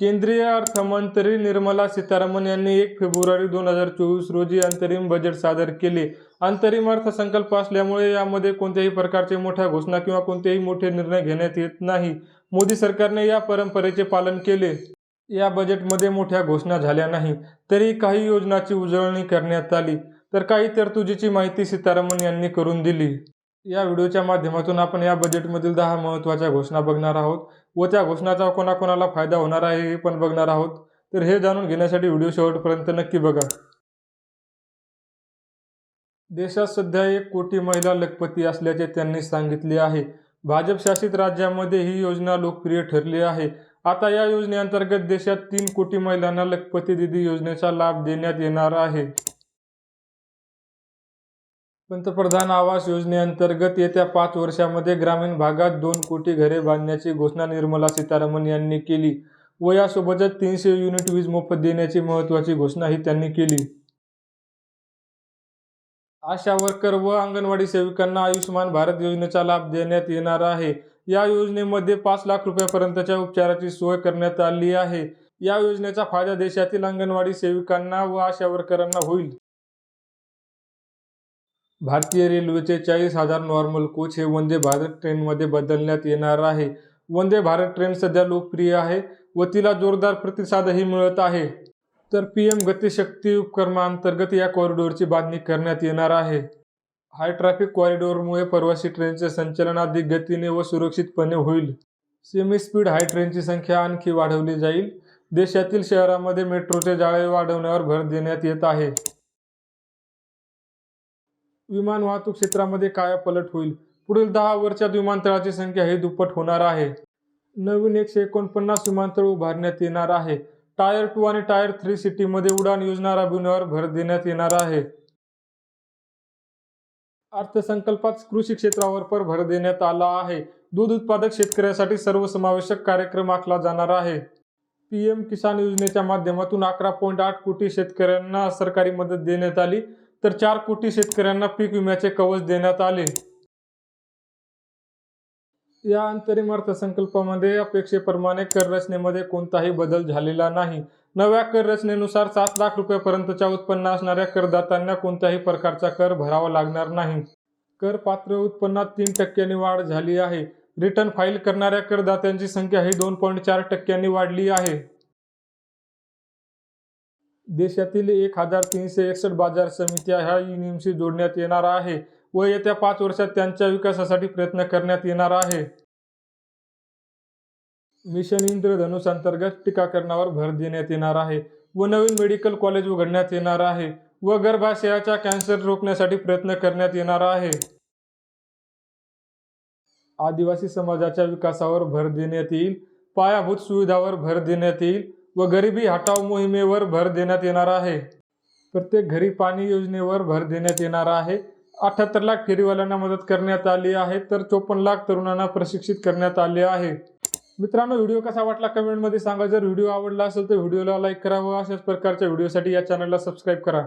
केंद्रीय अर्थमंत्री निर्मला सीतारामन यांनी एक फेब्रुवारी दोन हजार चोवीस रोजी अंतरिम बजेट सादर केले. अंतरिम अर्थसंकल्प असल्यामुळे यामध्ये कोणत्याही प्रकारचे मोठ्या घोषणा किंवा कोणतेही मोठे निर्णय घेण्यात येत नाही. मोदी सरकारने या परंपरेचे पालन केले. या बजेटमध्ये मोठ्या घोषणा झाल्या नाही. तरी काही योजनांची उजळणी करण्यात आली. तर काही तरतुदीची माहिती सीतारामन यांनी करून दिली. या व्हिडिओच्या माध्यमातून आपण या बजेटमधील दहा महत्त्वाच्या घोषणा बघणार आहोत व त्या घोषणाचा कोणाकोणाला फायदा होणार आहे हे पण बघणार आहोत. तर हे जाणून घेण्यासाठी व्हिडिओ शेवटपर्यंत नक्की बघा. देशात सध्या एक कोटी महिला लखपती असल्याचे त्यांनी सांगितले आहे. भाजप शासित राज्यामध्ये ही योजना लोकप्रिय ठरली आहे. आता या योजनेअंतर्गत देशात तीन कोटी महिलांना लखपती दिदी योजनेचा लाभ देण्यात येणार आहे. पंतप्रधान आवास योजनेअंतर्गत येत्या पाच वर्षामध्ये ग्रामीण भागात दोन कोटी घरे बांधण्याची घोषणा निर्मला सीतारामन यांनी केली. व यासोबतच तीनशे युनिट वीज मोफत देण्याची महत्त्वाची घोषणाही त्यांनी केली. आशा वर्कर व अंगणवाडी सेविकांना आयुष्यमान भारत योजनेचा लाभ देण्यात येणार आहे. या योजनेमध्ये पाच लाख रुपयापर्यंतच्या उपचाराची सोय करण्यात आली आहे. या योजनेचा फायदा देशातील अंगणवाडी सेविकांना व आशा वर्करांना होईल. भारतीय रेल्वेचे चाळीस हजार नॉर्मल कोच हे वंदे भारत ट्रेनमध्ये बदलण्यात येणार आहे. वंदे भारत ट्रेन सध्या लोकप्रिय आहे व तिला जोरदार प्रतिसादही मिळत आहे. तर पी एम गतिशक्ती उपक्रमांतर्गत या कॉरिडॉरची बांधणी करण्यात येणार आहे. हाय ट्रॅफिक कॉरिडॉरमुळे प्रवासी ट्रेनचे संचलन अधिक गतीने व सुरक्षितपणे होईल. सेमी स्पीड हाय ट्रेनची संख्या आणखी वाढवली जाईल. देशातील शहरामध्ये मेट्रोचे जाळे वाढवण्यावर भर देण्यात येत आहे. विमान वाहतूक क्षेत्रामध्ये कायापलट होईल. पुढील दहा वर्षात विमानतळाची संख्या ही दुप्पट होणार आहे. नवीन एकशे एकोणपन्नास विमानतळ उभारण्यात येणार आहे. टायर टू आणि टायर थ्री सिटीमध्ये उडान योजना राबविण्यावर भर देण्यात येणार आहे. अर्थसंकल्पात कृषी क्षेत्रावर पर भर देण्यात आला आहे. दूध उत्पादक शेतकऱ्यासाठी सर्वसमावेशक कार्यक्रम आखला जाणार आहे. पी एम किसान योजनेच्या माध्यमातून अकरा पॉईंट आठ कोटी शेतकऱ्यांना सरकारी मदत देण्यात आली. तर चार कोटी शेतकऱ्यांना पीक विम्याचे कवच देण्यात आले. या अंतरिम अर्थसंकल्पामध्ये अपेक्षेप्रमाणे कर रचनेमध्ये कोणताही बदल झालेला नाही. नव्या कर रचनेनुसार सात लाख रुपयापर्यंतच्या उत्पन्न असणाऱ्या करदात्यांना कोणत्याही प्रकारचा कर भरावा लागणार नाही. कर पात्र उत्पन्नात तीन टक्क्यांनी वाढ झाली आहे. रिटर्न फाईल करणाऱ्या करदात्यांची संख्या ही दोन पॉईंट चार टक्क्यांनी वाढली आहे. देशातील एक हजार तीनशे एकसष्ट बाजार समित्या ह्या ई नियमशी जोडण्यात येणार आहे व येत्या पाच वर्षात त्यांच्या विकासासाठी प्रयत्न करण्यात येणार आहे. मिशन इंद्रधनुष अंतर्गत टीकाकरणावर भर देण्यात येणार आहे व नवीन मेडिकल कॉलेज उघडण्यात येणार आहे व गर्भाशयाचा कॅन्सर रोखण्यासाठी प्रयत्न करण्यात येणार आहे. आदिवासी समाजाच्या विकासावर भर देण्यात येईल. पायाभूत सुविधावर भर देण्यात येईल. व गरिबी हटाव मोहिमेवर भर देण्यात येणार आहे. प्रत्येक घरी पाणी योजनेवर भर देण्यात येणार आहे. अठ्याहत्तर लाख फेरीवाल्यांना मदत करण्यात आली आहे तर चोपन्न लाख तरुणांना प्रशिक्षित करण्यात आले आहे. मित्रांनो व्हिडिओ कसा वाटला कमेंटमध्ये सांगा. जर व्हिडिओ आवडला असेल तर व्हिडिओला लाईक करा व अशाच प्रकारच्या व्हिडिओसाठी या चॅनलला सबस्क्राईब करा.